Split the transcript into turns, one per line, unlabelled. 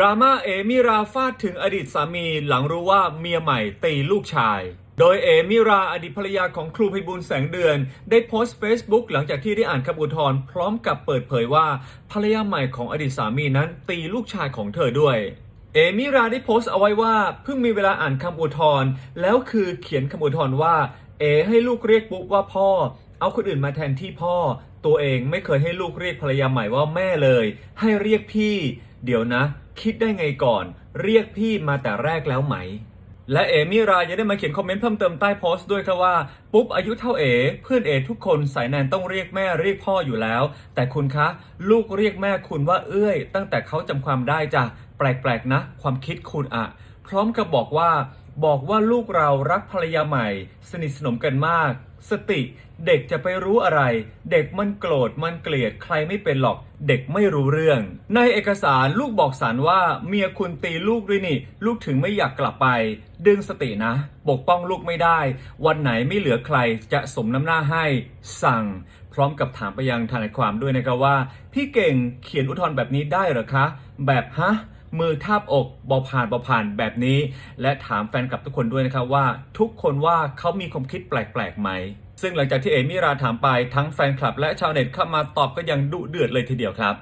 ดราม่าเอมิราฟาดถึงอดีตสามีหลังรู้ว่าเมียใหม่ตีลูกชาย โดยเอมิราอดีตภรรยาของครูไพบูลแสงเดือน ได้โพสต์ Facebook หลังจากที่ได้อ่านคำอุทธรณ์พร้อมกับเปิดเผยว่าภรรยาใหม่ของอดีตสามีนั้นตีลูกชายของเธอด้วยเอมิราได้โพสต์เอาไว้ว่าเพิ่งมีเวลาอ่านคำอุทธรณ์แล้วคือเขียนคำอุทธรณ์ว่าเอให้ลูกเรียกปุ๊บว่าพ่อ เอาคนอื่นมาแทนที่พ่อ ตัวเองไม่เคยให้ลูกเรียกภรรยาใหม่ว่าแม่เลย ให้เรียกพี่ เดี๋ยวนะ คิดได้ไงก่อน เรียกพี่มาแต่แรกแล้วไหม และเอมิรายังได้มาเขียนคอมเมนต์เพิ่มเติมใต้โพสต์ด้วยครับว่า ปุ๊บอายุเท่าเอเพื่อนเอทุกคนสายแนนต้องเรียกแม่เรียกพ่ออยู่แล้ว แต่คุณคะ ลูกเรียกแม่คุณว่าเอื้อยตั้งแต่เขาจำความได้จ้ะแปลกๆนะ ความคิดคุณอะพร้อมกับบอกว่า บอกว่าลูกเรารักภรรยาใหม่ สนิทสนมกันมาก สติเด็กจะไปรู้อะไร เด็กมันโกรธมันเกลียดใครไม่เป็นหรอก เด็กไม่รู้เรื่อง ในเอกสารลูกบอกสารว่าเมียคุณตีลูกด้วยนี่ ลูกถึงไม่อยากกลับไป ดึงสตินะ ปกป้องลูกไม่ได้ วันไหนไม่เหลือใครจะสมน้ำหน้าให้ สั่ง พร้อมกับถามไปยังทนายความด้วยนะครับว่า พี่เก่งเขียนอุทธรณ์แบบนี้ได้หรอคะ แบบฮะ มือทาบอกบอผ่านบอผ่านแบบนี้ และถามแฟนคลับทุกคนด้วยนะครับว่า ทุกคนว่าเขามีความคิดแปลกๆไหม ซึ่งหลังจากที่เอมิราถามไปทั้งแฟนคลับและชาวเน็ตเข้ามาตอบก็ยังดุเดือดเลยทีเดียวครับ